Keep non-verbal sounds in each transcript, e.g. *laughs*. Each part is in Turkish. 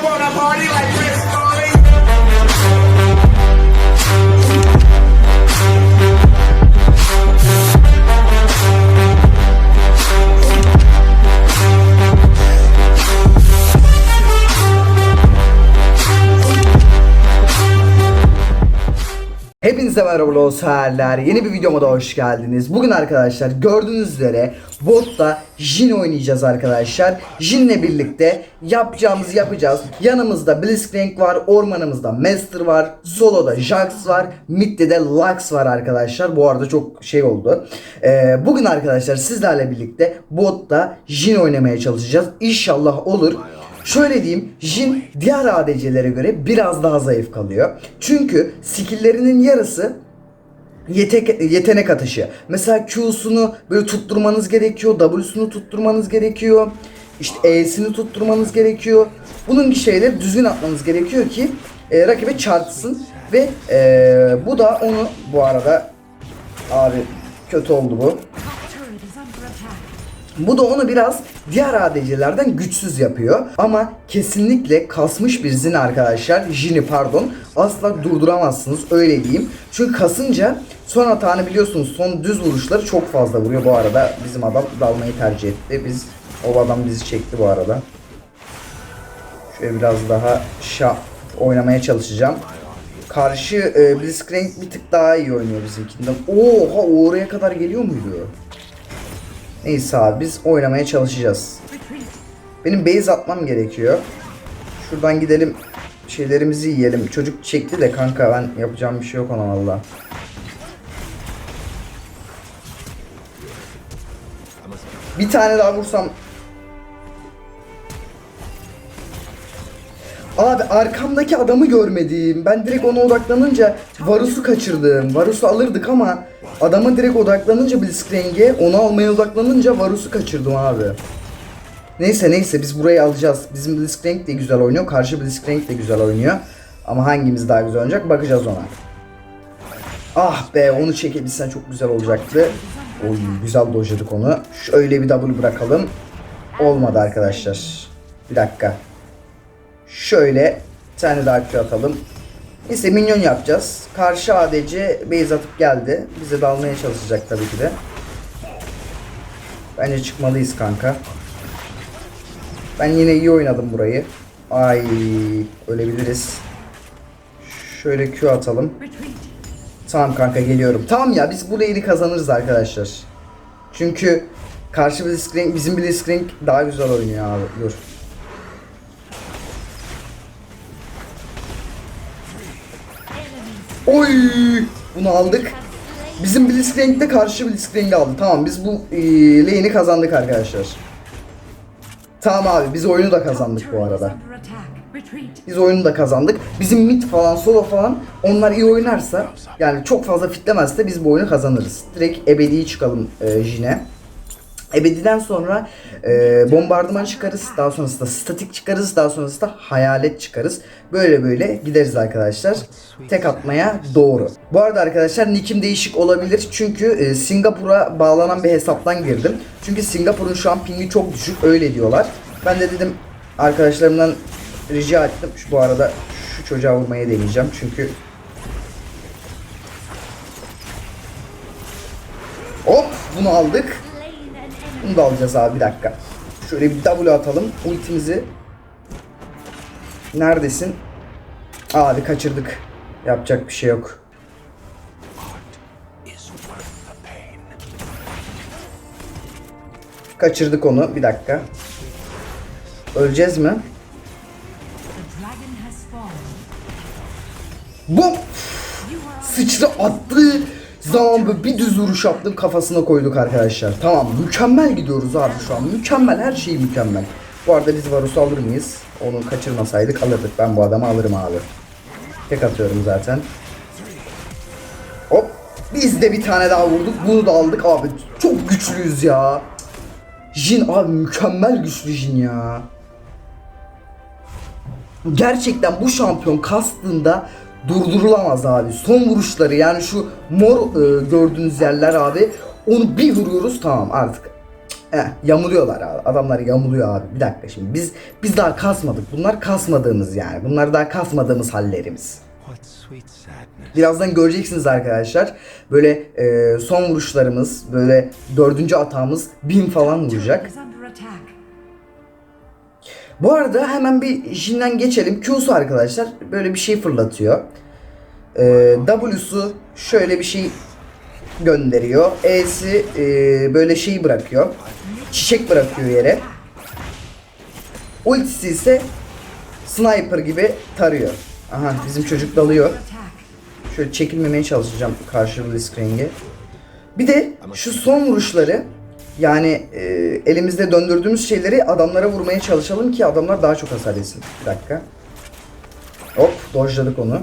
up on a party like Hepinize merhaba dostlar. Yeni bir videoma da hoş geldiniz. Bugün arkadaşlar gördüğünüz üzere botta Jin oynayacağız arkadaşlar. Jin'le birlikte yapacağımızı yapacağız. Yanımızda Blitzcrank var, ormanımızda Master var, soloda Jax var, midde de Lux var arkadaşlar. Bu arada çok şey oldu. Ee, bugün arkadaşlar sizlerle birlikte botta Jin oynamaya çalışacağız. İnşallah olur. Şöyle diyeyim, Jin diğer ADC'lere göre biraz daha zayıf kalıyor. Çünkü skill'lerinin yarısı yetek, yetenek atışı. Mesela Q'sunu böyle tutturmanız gerekiyor, W'sunu tutturmanız gerekiyor. İşte E'sini tutturmanız gerekiyor. Bunun şeyleri düzgün atmanız gerekiyor ki e, rakibe çarpsın ve e, bu da onu bu arada abi kötü oldu bu. Bu da onu biraz diğer ADC'lerden güçsüz yapıyor. Ama kesinlikle kasmış bir zin arkadaşlar. Jin'i pardon. Asla durduramazsınız öyle diyeyim. Çünkü kasınca son hatanı biliyorsunuz son düz vuruşları çok fazla vuruyor. Bu arada bizim adam dalmayı tercih etti. Biz o adam bizi çekti bu arada. Şöyle biraz daha şah oynamaya çalışacağım. Karşı e, Blitzcrank bir tık daha iyi oynuyor bizimkinden. Oha oraya kadar geliyor muydu? Neyse abi biz oynamaya çalışacağız. Benim base atmam gerekiyor. Şuradan gidelim şeylerimizi yiyelim. Çocuk çekti de kanka ben yapacağım bir şey yok ona valla. Bir tane daha vursam Abi arkamdaki adamı görmedim. Ben direkt ona odaklanınca Varus'u kaçırdım. Varus'u alırdık ama adama direkt odaklanınca Blitzcrank'e onu almaya odaklanınca Varus'u kaçırdım abi. Neyse neyse biz burayı alacağız. Bizim Blitzcrank de güzel oynuyor. Karşı Blitzcrank de güzel oynuyor. Ama hangimiz daha güzel oynayacak bakacağız ona. Ah be onu çekebilsen çok güzel olacaktı. Oy güzel dojladık onu. Şöyle bir double bırakalım. Olmadı arkadaşlar. Bir dakika. Şöyle bir tane daha Q atalım. Neyse minyon yapacağız. Karşı ADC base atıp geldi. Bize dalmaya çalışacak tabii ki de. Bence çıkmalıyız kanka. Ben yine iyi oynadım burayı. Ay ölebiliriz. Şöyle Q atalım. Tamam kanka geliyorum. Tamam ya biz bu lane'i kazanırız arkadaşlar. Çünkü karşı Blitzcrank, bizim Blitzcrank daha güzel oynuyor abi. Dur. Oy! Bunu aldık. Bizim Blitzcrank de karşı Blitzcrank'i aldı. Tamam biz bu e, lane'i kazandık arkadaşlar. Tamam abi biz oyunu da kazandık bu arada. Biz oyunu da kazandık. Bizim mid falan solo falan onlar iyi oynarsa yani çok fazla fitlemezse biz bu oyunu kazanırız. Direkt ebediyi çıkalım e, Jine. Ebediden sonra e, bombardıman çıkarız. Daha sonrasında statik çıkarız. Daha sonrasında hayalet çıkarız. Böyle böyle gideriz arkadaşlar. Tek atmaya doğru. Bu arada arkadaşlar nickim değişik olabilir. Çünkü e, Singapur'a bağlanan bir hesaptan girdim. Çünkü Singapur'un şu an pingi çok düşük. Öyle diyorlar. Ben de dedim arkadaşlarımdan rica ettim. Şu, bu arada şu çocuğa vurmaya deneyeceğim. Çünkü Hop bunu aldık. Bunu da alacağız abi bir dakika. Şöyle bir W atalım. Ultimizi. Neredesin? Abi kaçırdık. Yapacak bir şey yok. Kaçırdık onu. Bir dakika. Öleceğiz mi? Bum! Sıçra attığı böyle bir düz vuruş yaptım kafasına koyduk arkadaşlar. Tamam mükemmel gidiyoruz abi şu an. Mükemmel her şey mükemmel. Bu arada biz Varus'u alır mıyız? Onu kaçırmasaydık alırdık. Ben bu adamı alırım abi. Tek atıyorum zaten. Hop. Biz de bir tane daha vurduk. Bunu da aldık abi. Çok güçlüyüz ya. Jin abi mükemmel güçlü Jin ya. Gerçekten bu şampiyon kastığında durdurulamaz abi. Son vuruşları yani şu mor e, gördüğünüz yerler abi onu bir vuruyoruz tamam artık Heh, yamuluyorlar abi. Adamlar yamuluyor abi. Bir dakika şimdi. Biz biz daha kasmadık. Bunlar kasmadığımız yani. Bunlar daha kasmadığımız hallerimiz. Birazdan göreceksiniz arkadaşlar. Böyle e, son vuruşlarımız, böyle dördüncü atağımız bin falan vuracak. Bu arada hemen bir Jin'den geçelim. Q'su arkadaşlar böyle bir şey fırlatıyor. Ee, W'su şöyle bir şey gönderiyor. E'si e, böyle şeyi bırakıyor. Çiçek bırakıyor yere. Ultisi ise sniper gibi tarıyor. Aha bizim çocuk dalıyor. Şöyle çekilmemeye çalışacağım karşı Blitzcrank'e. Bir de şu son vuruşları yani e, elimizde döndürdüğümüz şeyleri adamlara vurmaya çalışalım ki adamlar daha çok hasar yesin. Bir dakika. Hop dojladık onu.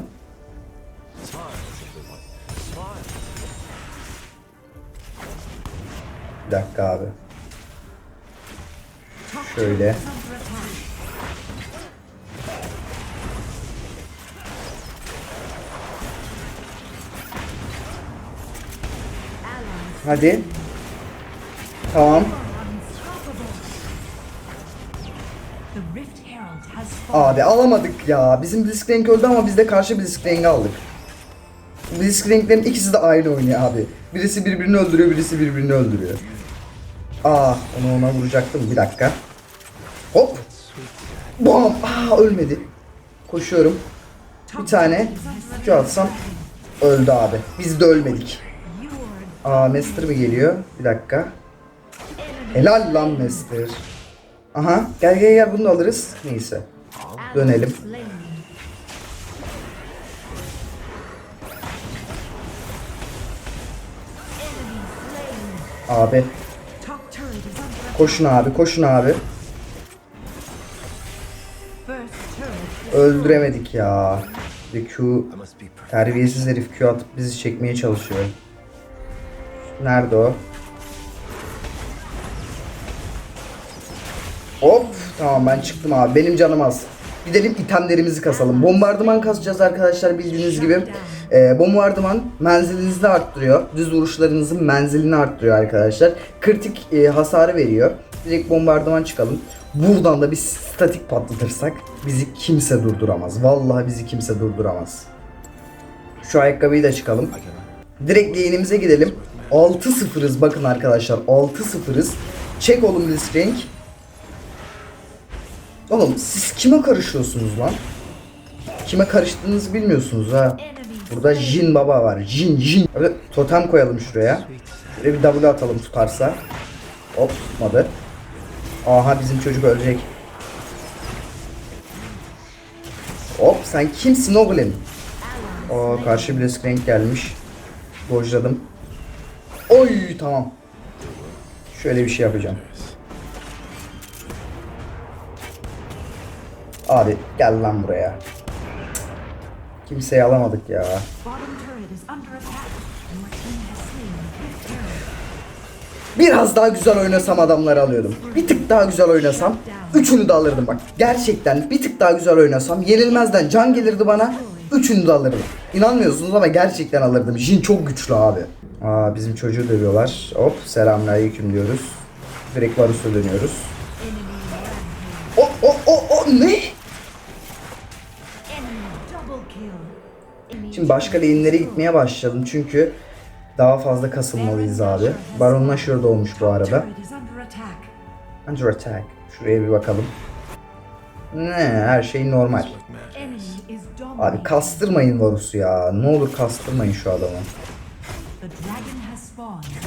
Bir dakika abi. Şöyle. Hadi. Tamam. Abi alamadık ya. Bizim Blitzcrank öldü ama biz de karşı Blitzcrank'i aldık. Blitzcrank'lerin ikisi de aynı oynuyor abi. Birisi birbirini öldürüyor, birisi birbirini öldürüyor. Aa, onu ona vuracaktım. Bir dakika. Hop. Bam. Aa, ölmedi. Koşuyorum. Bir tane şu atsam öldü abi. Biz de ölmedik. Aa, Master mı geliyor? Bir dakika. Helal lan Master. Aha, gel gel gel bunu alırız. Neyse. Dönelim. Abi koşun abi koşun abi. Öldüremedik ya. Bir Q terbiyesiz herif Q atıp bizi çekmeye çalışıyor. Nerede o? Hop tamam ben çıktım abi. Benim canım az. Gidelim itemlerimizi kasalım. Bombardıman kasacağız arkadaşlar bildiğiniz gibi. Ee, bombardıman menzilinizi arttırıyor. Düz vuruşlarınızın menzilini arttırıyor arkadaşlar. Kritik e, hasarı veriyor. Direkt bombardıman çıkalım. Buradan da bir statik patlatırsak bizi kimse durduramaz. Vallahi bizi kimse durduramaz. Şu ayakkabıyı da çıkalım. Direkt lane'imize gidelim. 6-0'ız bakın arkadaşlar. 6-0'ız. Çek oğlum Blitzcrank. Oğlum siz kime karışıyorsunuz lan? Kime karıştığınızı bilmiyorsunuz ha. Burada Jin baba var. Jin Jin. Evet, totem koyalım şuraya. Şöyle bir W atalım tutarsa. Hop tutmadı. Aha bizim çocuk ölecek. Hop sen kimsin oğlum? O karşı Blitzcrank gelmiş. Dojladım. Oy tamam. Şöyle bir şey yapacağım. Abi gel lan buraya. Kimseyi alamadık ya. Biraz daha güzel oynasam adamları alıyordum. Bir tık daha güzel oynasam üçünü de alırdım bak. Gerçekten bir tık daha güzel oynasam yenilmezden can gelirdi bana. Üçünü de alırdım. İnanmıyorsunuz ama gerçekten alırdım. Jin çok güçlü abi. Aa bizim çocuğu dövüyorlar. Hop selamünaleyküm diyoruz. Direkt Varus'a dönüyoruz. O o o o ne? Şimdi başka lane'lere gitmeye başladım çünkü daha fazla kasılmalıyız abi. Baron Nashor da olmuş bu arada. under attack. Şuraya bir bakalım. Ne her şey normal. Abi kastırmayın Varus'u ya. Ne olur kastırmayın şu adamı.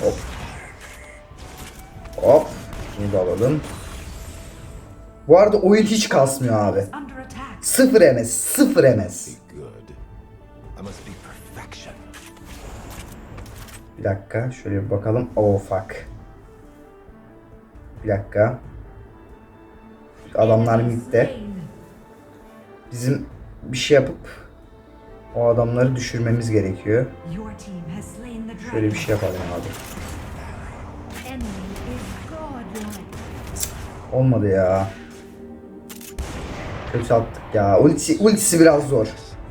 Hop. Hop. Bunu da alalım. Bu arada oyun hiç kasmıyor abi. Sıfır MS. Sıfır MS. Bir dakika. Şöyle bir bakalım. Oh fuck. Bir dakika. Adamlar midde. Bizim bir şey yapıp o adamları düşürmemiz gerekiyor. Şöyle bir şey yapalım abi. Olmadı ya. Kötü attık ya. Ultisi, ultisi biraz zor.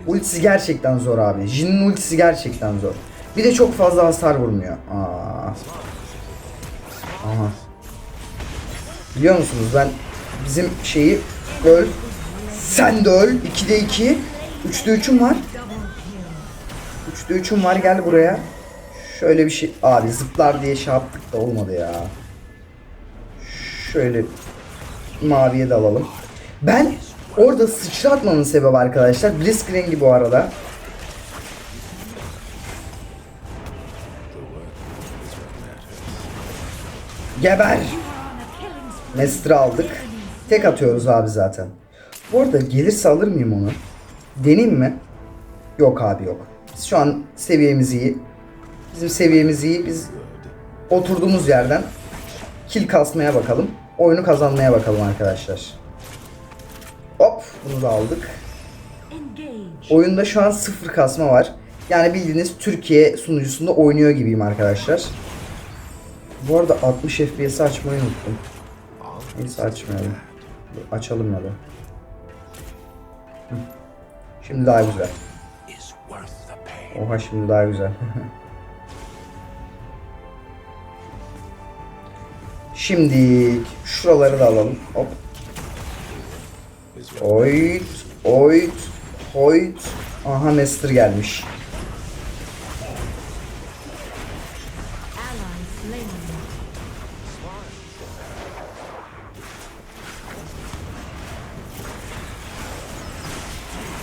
Ultisi gerçekten zor abi. Jin'in ultisi gerçekten zor. Bir de çok fazla hasar vurmuyor. Aa. Aha. Biliyor musunuz ben bizim şeyi öl. Sen de öl. 2'de 2. 3'te 3'üm var. 3'te 3'üm var gel buraya. Şöyle bir şey. Abi zıplar diye şey yaptık da olmadı ya. Şöyle maviye de alalım. Ben orada sıçratmanın sebebi arkadaşlar. Blitzcrank'i bu arada. Geber. Master'ı aldık. Tek atıyoruz abi zaten. Bu arada gelirse alır mıyım onu? Deneyim mi? Yok abi yok. Biz şu an seviyemiz iyi. Bizim seviyemiz iyi. Biz oturduğumuz yerden kill kasmaya bakalım. Oyunu kazanmaya bakalım arkadaşlar. Hop bunu da aldık. Oyunda şu an sıfır kasma var. Yani bildiğiniz Türkiye sunucusunda oynuyor gibiyim arkadaşlar. Bu arada 60 FPS açmayı unuttum. Neyse açmayalım. Açalım ya da. Şimdi daha güzel. Oha şimdi daha güzel. *laughs* Şimdi şuraları da alalım. Hop. Oyt, oyt, oyt. Aha Master gelmiş.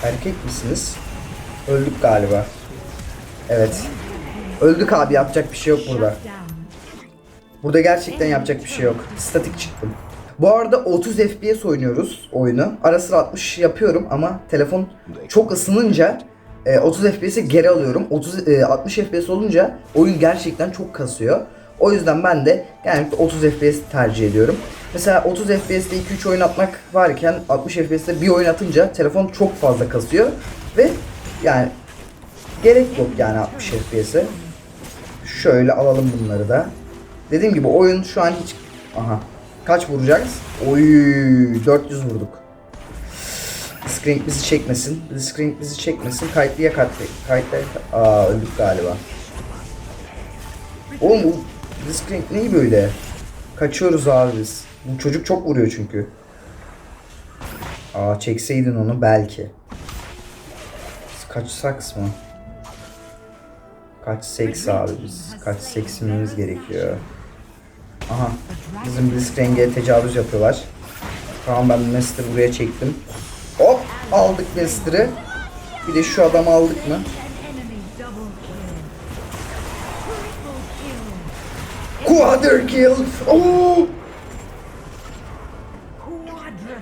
Erkek misiniz? Öldük galiba. Evet. Öldük abi yapacak bir şey yok burada. Burada gerçekten yapacak bir şey yok. Statik çıktım. Bu arada 30 FPS oynuyoruz oyunu. Ara sıra 60 yapıyorum ama telefon çok ısınınca e, 30 FPS'i geri alıyorum. 30 e, 60 FPS olunca oyun gerçekten çok kasıyor. O yüzden ben de genellikle 30 FPS tercih ediyorum. Mesela 30 FPS'te 2-3 oyun atmak varken 60 FPS'te bir oyun atınca telefon çok fazla kasıyor ve yani gerek yok yani 60 FPS'e. Şöyle alalım bunları da. Dediğim gibi oyun şu an hiç... Aha. Kaç vuracağız? Oy 400 vurduk. Blitzcrank bizi çekmesin. Blitzcrank bizi çekmesin. Kayıtlıya kayıtlı. Aa öldük galiba. Oğlum Blitzcrank neyi böyle? Kaçıyoruz abi biz. Bu çocuk çok vuruyor çünkü. Aa çekseydin onu belki. Biz kaçsaks mı? Kaç seks abi biz. Kaç seksimemiz gerekiyor. Aha. Bizim Blitzcrank'e tecavüz yapıyorlar. Tamam ben Master buraya çektim. Hop aldık Master'ı. Bir de şu adamı aldık mı? Quadra kill. Oo!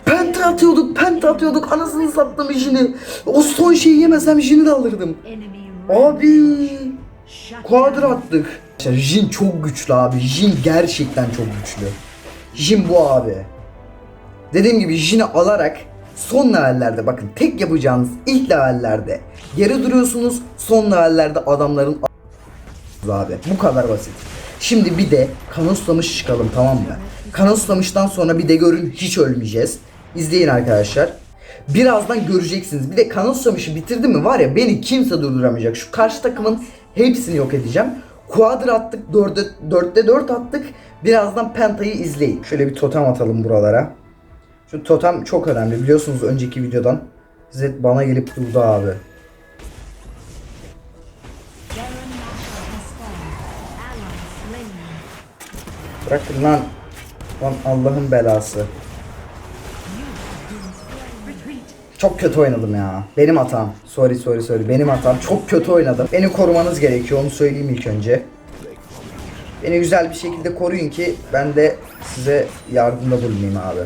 Penta atıyorduk, penta atıyorduk. Anasını sattım işini. O son şeyi yemesem işini de alırdım. Abi. Quadra attık. Jin çok güçlü abi. Jin gerçekten çok güçlü. Jin bu abi. Dediğim gibi Jin'i alarak son levellerde bakın tek yapacağınız ilk levellerde geri duruyorsunuz. Son levellerde adamların abi. Bu kadar basit. Şimdi bir de kanoslamış çıkalım tamam mı? Kanoslamıştan sonra bir de görün hiç ölmeyeceğiz. İzleyin arkadaşlar. Birazdan göreceksiniz. Bir de kanoslamışı bitirdi mi var ya beni kimse durduramayacak. Şu karşı takımın hepsini yok edeceğim. Quadra attık. 4'te 4'te 4 attık. Birazdan Penta'yı izleyin. Şöyle bir totem atalım buralara. Şu totem çok önemli. Biliyorsunuz önceki videodan. Zed bana gelip durdu abi. Bırakın lan. Lan Allah'ın belası. Çok kötü oynadım ya. Benim hatam. Sorry sorry sorry. Benim hatam. Çok kötü oynadım. Beni korumanız gerekiyor. Onu söyleyeyim ilk önce. Beni güzel bir şekilde koruyun ki ben de size yardımda bulunayım abi.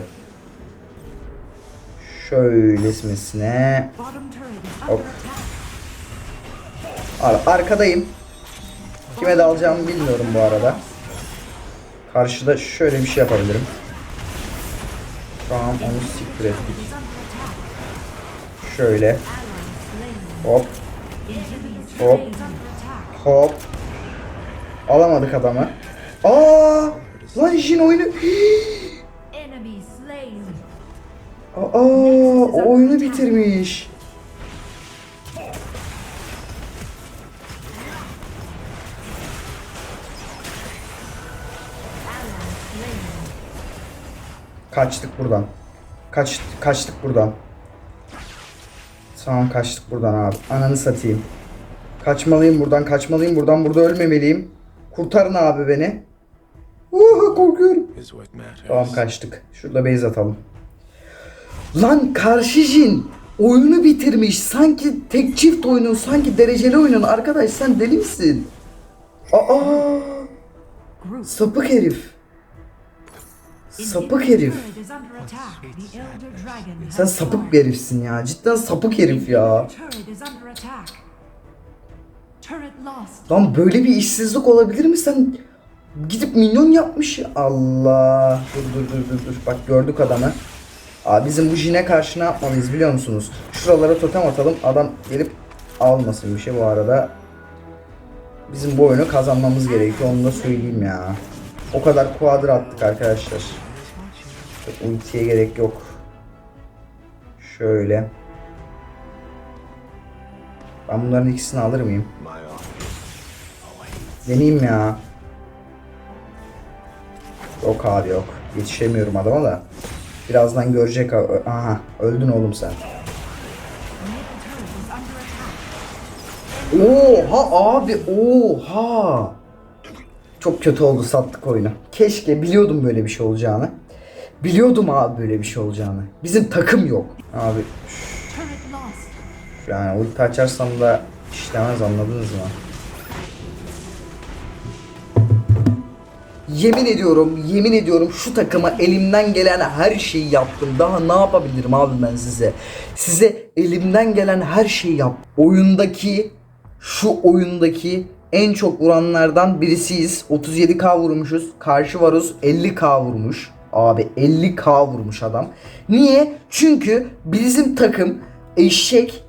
Turret is Hop. arkadayım. Kime dalacağımı bilmiyorum bu arada. Karşıda şöyle bir şey yapabilirim. Tamam onu siktir ettik. Şöyle. Hop Hop. hop. Alamadık adamı. Aa! Lan Jin oyunu... Slain. *gasps* Aa, o oyunu bitirmiş. Kaçtık buradan. Kaç, kaçtık buradan. Tamam kaçtık buradan abi. Ananı satayım. Kaçmalıyım buradan, kaçmalıyım buradan. Burada ölmemeliyim. Kurtarın abi beni. Uh, korkuyorum. Tamam kaçtık. Şurada base atalım. Lan karşı Jin oyunu bitirmiş. Sanki tek çift oyunun, sanki dereceli oyunun. Arkadaş sen deli misin? Aa! Sapık herif. Dragon has Sen sapık bir herifsin ya. Cidden sapık herif ya. Lan böyle bir işsizlik olabilir mi? Sen gidip minyon yapmış. ya. Allah. Dur dur dur dur dur. Bak gördük adamı. Abi bizim bu jine karşı ne yapmalıyız biliyor musunuz? Şuralara totem atalım. Adam gelip almasın bir şey bu arada. Bizim bu oyunu kazanmamız gerekiyor. Onu da söyleyeyim ya. O kadar kuadra attık arkadaşlar. Çok ultiye gerek yok. Şöyle. Ben bunların ikisini alır mıyım? Deneyeyim ya. Yok abi yok. Yetişemiyorum adama da. Birazdan görecek. Aha öldün oğlum sen. Oha abi oha. Çok kötü oldu sattık oyunu. Keşke biliyordum böyle bir şey olacağını. Biliyordum abi böyle bir şey olacağını. Bizim takım yok. Abi yani ulti açarsam da işlemez anladınız mı? Yemin ediyorum, yemin ediyorum şu takıma elimden gelen her şeyi yaptım. Daha ne yapabilirim abi ben size? Size elimden gelen her şeyi yaptım. Oyundaki, şu oyundaki en çok vuranlardan birisiyiz. 37k vurmuşuz. Karşı Varus 50k vurmuş. Abi 50k vurmuş adam. Niye? Çünkü bizim takım eşek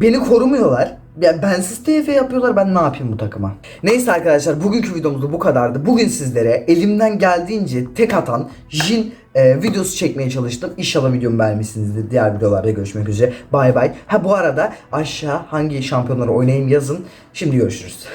Beni korumuyorlar. Ya bensiz TF yapıyorlar ben ne yapayım bu takıma. Neyse arkadaşlar bugünkü videomuz bu kadardı. Bugün sizlere elimden geldiğince tek atan Jin e, videosu çekmeye çalıştım. İnşallah videomu beğenmişsinizdir. Diğer videolarda görüşmek üzere. Bay bay. Ha bu arada aşağı hangi şampiyonları oynayayım yazın. Şimdi görüşürüz.